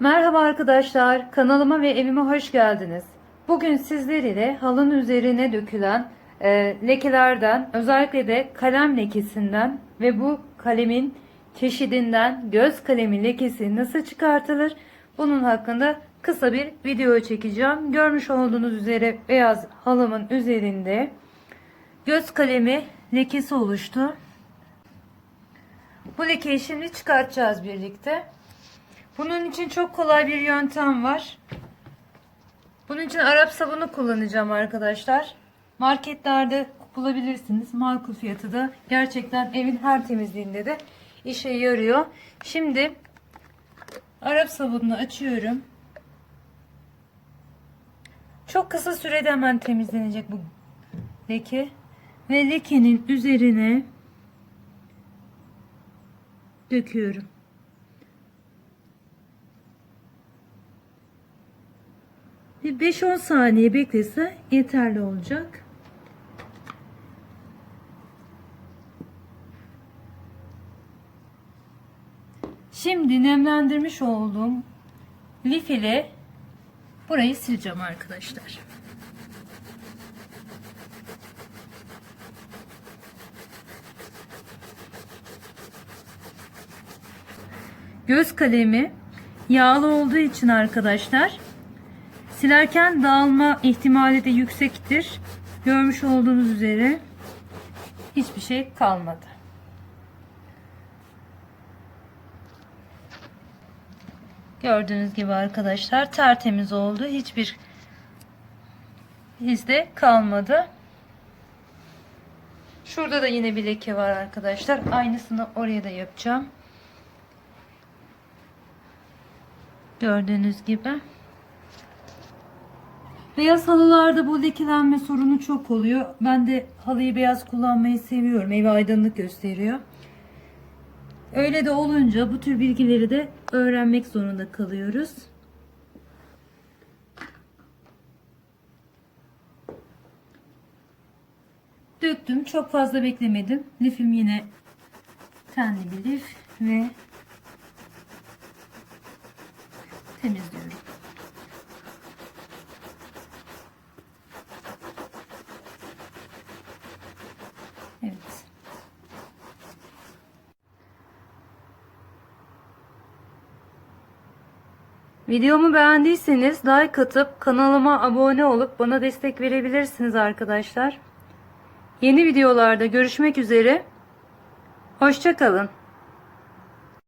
Merhaba arkadaşlar, kanalıma ve evime hoş geldiniz. Bugün sizler ile halının üzerine dökülen e, lekelerden, özellikle de kalem lekesinden ve bu kalemin çeşidinden göz kalemi lekesi nasıl çıkartılır? Bunun hakkında kısa bir video çekeceğim. Görmüş olduğunuz üzere beyaz halımın üzerinde göz kalemi lekesi oluştu. Bu lekeyi şimdi çıkartacağız birlikte. Bunun için çok kolay bir yöntem var. Bunun için Arap sabunu kullanacağım arkadaşlar. Marketlerde bulabilirsiniz. Makul fiyatı da gerçekten evin her temizliğinde de işe yarıyor. Şimdi Arap sabununu açıyorum. Çok kısa sürede hemen temizlenecek bu leke. Ve lekenin üzerine döküyorum. Bir 5-10 saniye beklese yeterli olacak. Şimdi nemlendirmiş olduğum lif ile burayı sileceğim arkadaşlar. Göz kalemi yağlı olduğu için arkadaşlar Silerken dağılma ihtimali de yüksektir. Görmüş olduğunuz üzere hiçbir şey kalmadı. Gördüğünüz gibi arkadaşlar tertemiz oldu. Hiçbir izde kalmadı. Şurada da yine bir leke var arkadaşlar. Aynısını oraya da yapacağım. Gördüğünüz gibi. Beyaz halılarda bu lekelenme sorunu çok oluyor. Ben de halıyı beyaz kullanmayı seviyorum. Evi aydınlık gösteriyor. Öyle de olunca bu tür bilgileri de öğrenmek zorunda kalıyoruz. Döktüm. Çok fazla beklemedim. Lifim yine tenli bir lif ve temizliyorum. Videomu beğendiyseniz like atıp kanalıma abone olup bana destek verebilirsiniz arkadaşlar. Yeni videolarda görüşmek üzere. Hoşçakalın.